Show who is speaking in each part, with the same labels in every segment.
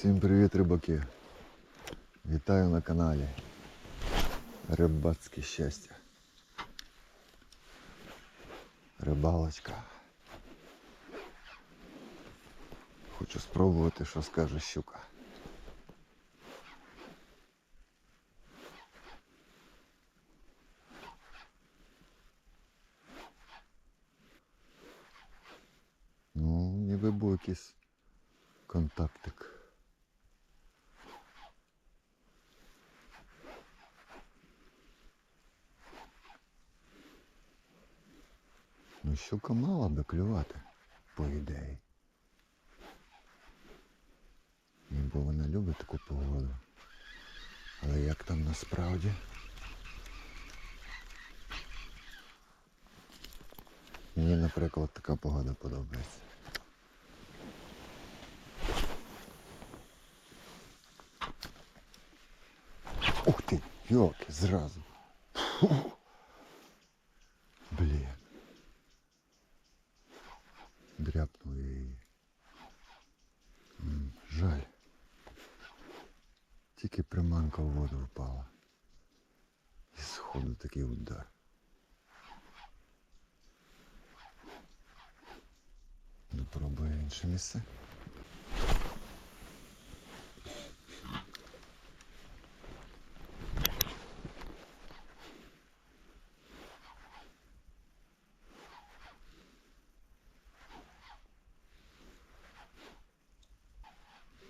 Speaker 1: Всім привіт, рибаки! Вітаю на каналі Рибацьке щастя. Рибалочка. Хочу спробувати, що скаже щука. Ну, ніби був якийсь контактик. Ну, щука мала би клювати, по ідеї. Ну, Бо вона любить таку погоду. Але як там насправді? Мені, наприклад, така погода подобається. Ух ти, йоки, зразу. Фу. Тільки приманка в воду впала. І сходу такий удар. Допробую інше місце.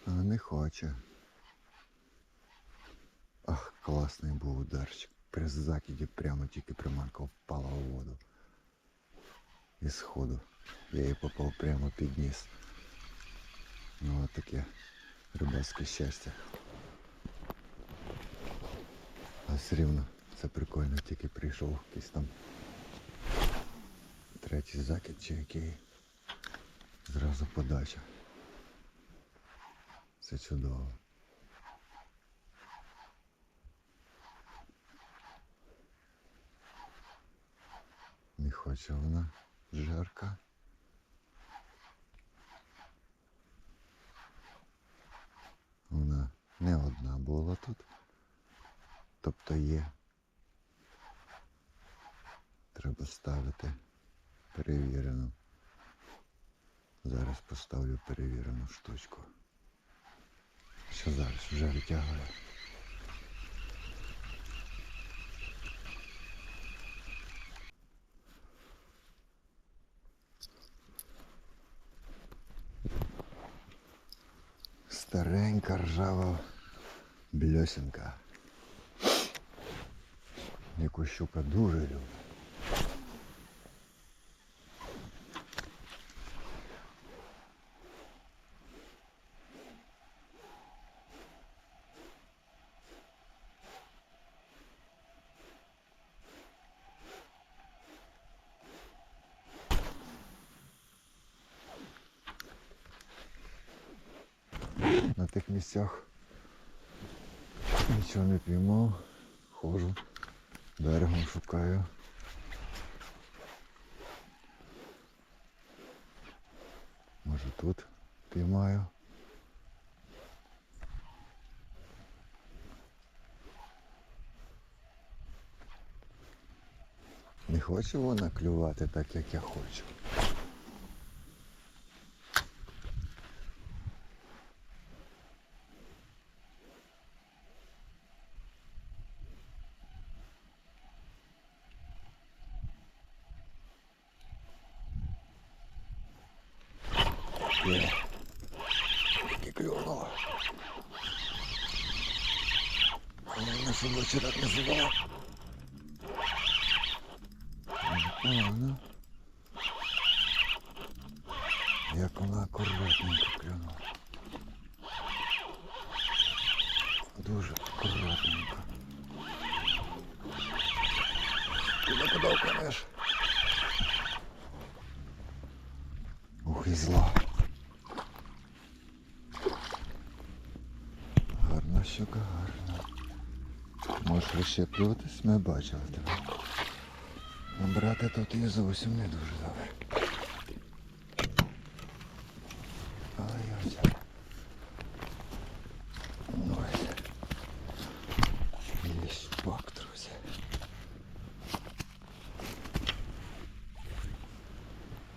Speaker 1: Не хоче. Класний був ударчик. При закиді прямо тільки приманка впала у воду. І сходу. Я її попав прямо під ніс. Ну от таке рибацьке щастя. А все рівно це прикольно, тільки прийшов якийсь там третій закид чи який. Зразу подача. Це чудово. Не хоче вона жарка. Вона не одна була тут. Тобто є. Треба ставити перевірену. Зараз поставлю перевірену штучку. Що зараз вже витягую. Старенька ржава бльосінка. Яку щука дуже любить. На тих місцях. Нічого не піймав. Ходжу, берегом шукаю. Може тут піймаю. Не хоче вона клювати так, як я хочу. Є. Тільки клюнуло. Головне, що ночі так не зувала. Непогано. Як вона акуратненько клюнула. Може Можеш вищеплюватись, ми бачили тебе. Ну, брати тут і зовсім не дуже добре. Але я взяв. Друзі.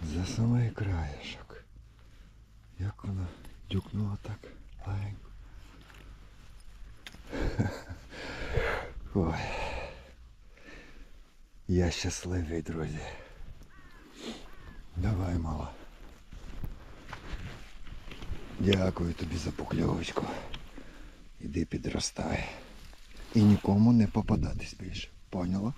Speaker 1: За самий краєшок. Як вона дюкнула так. Я щасливий, друзі. Давай, мала. Дякую тобі за покльовочку. Іди підростай. І нікому не попадатись більше. Поняла?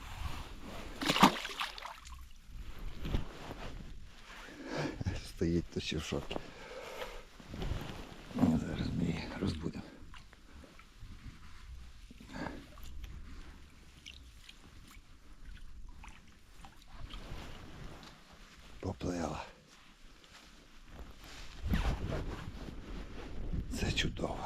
Speaker 1: Стоїть то ще в шокі. Ну, зараз ми її розбудемо. Поплила. Це чудово.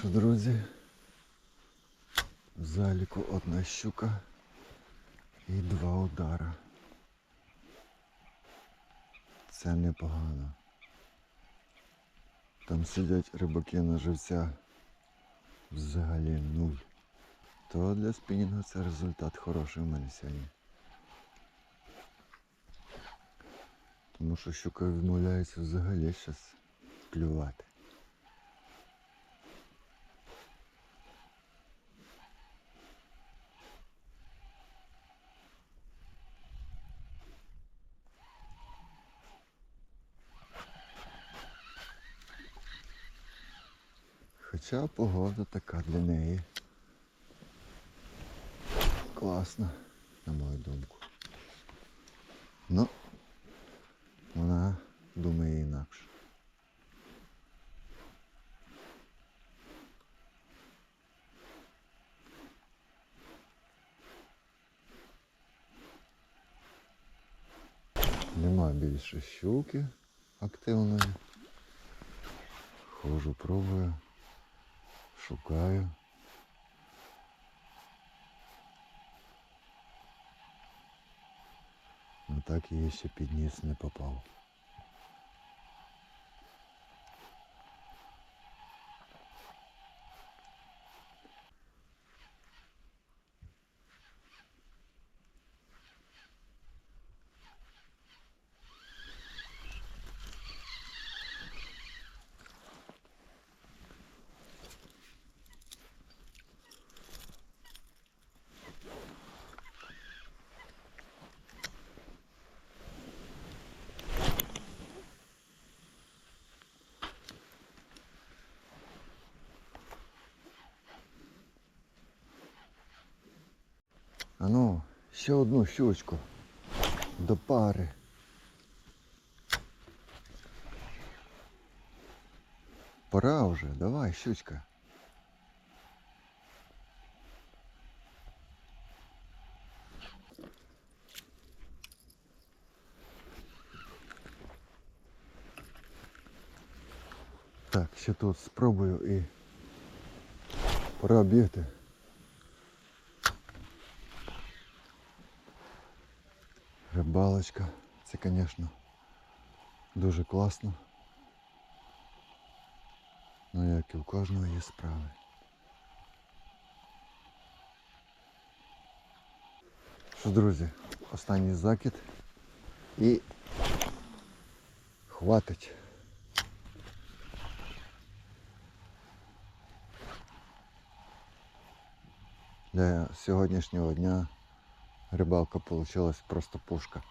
Speaker 1: Що, друзі? В заліку одна щука і два удара. Це непогано. Там сидять рибаки на живця взагалі нуль. То для спінінга це результат хороший в мене сьогодні. Тому що щука відмовляється взагалі щас клювати. Хоча погода така для неї. Класна, на мою думку. Ну, вона думає інакше. Нема більше щуки активної. Хожу, пробую, шукаю. Ну так її ще під ніс не попав. А ну, ще одну щучку. До пари. Пора вже, давай, щучка. Так, ще тут спробую і пора. Рибалочка, це, звісно, дуже класно. Ну як і у кожного є справи. Що, друзі, останній закид і хватить. Для сьогоднішнього дня рибалка получилась просто пушка.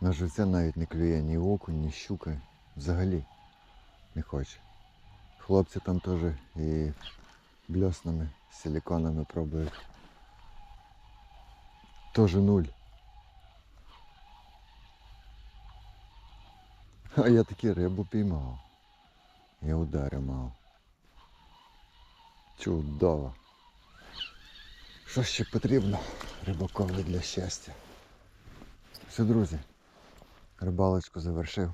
Speaker 1: На живця навіть не клює ні окунь, ні щука. Взагалі не хоче. Хлопці там теж і бльоснами, силиконами пробують. Тоже нуль. А я таки рибу піймав. І удари мав. Чудово. Що ще потрібно рибакові для щастя? Все, друзі, рибалочку завершив.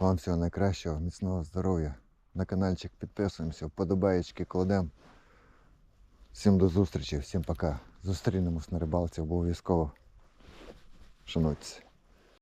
Speaker 1: Вам всього найкращого, міцного здоров'я. На каналчик підписуємося, вподобаєчки кладемо. Всім до зустрічі, всім пока. Зустрінемось на рибалці обов'язково. Шануйтеся.